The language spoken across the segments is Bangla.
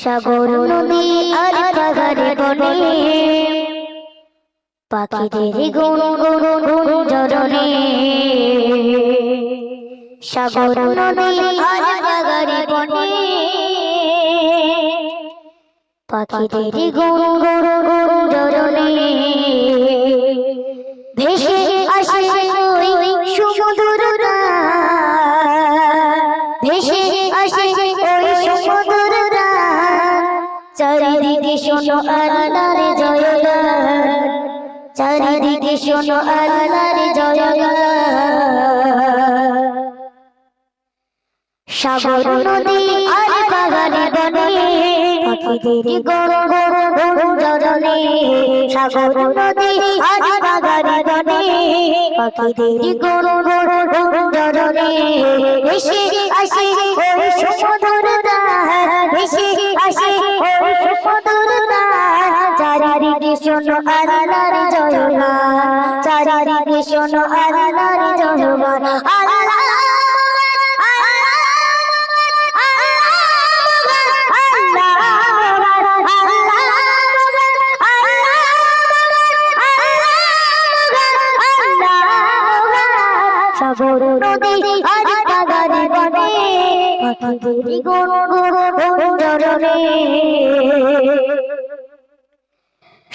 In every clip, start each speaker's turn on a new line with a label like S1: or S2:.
S1: সাগর, নদী আর পাহাড়ে বনে। পাখিদের গুন গুন গুন জরনে সাগর, নদী আর পাহাড়ে বনে। পাখিদের গুন গুন গুন জরনে ভেসে চারিদিকে শোনো আল্লাহর জয়গান চারিদিকে শোনো আল্লাহর জয়গান সাগর নদী আর পাহাড়ি বনে পাখিদের গর গর গর জরনে সাগর নদী আর পাহাড়ি বনে পাখিদের গর গর গর জরনে ভেসে আসে ওই সমুদ্র চারিদিকে শোনো আল্লাহর জয়গান চারিদিকে শোনো আল্লাহর জয়গান আল্লাহ সাগর নদী আর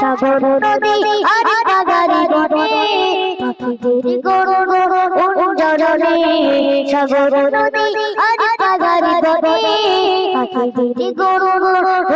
S1: সাগর নদী আর পাগারি বনে পাখিদের গড় গড়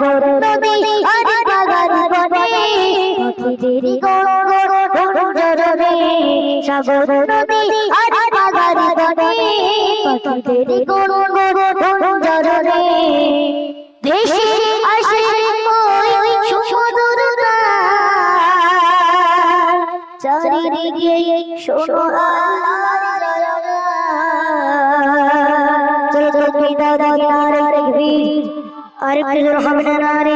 S1: সাগর নদী আর পাগারি বনে গড় গড় জরনে সাগর নদী আর পাগারি বনে গড় আসে ওই সমুদ্র চারিদিকে আর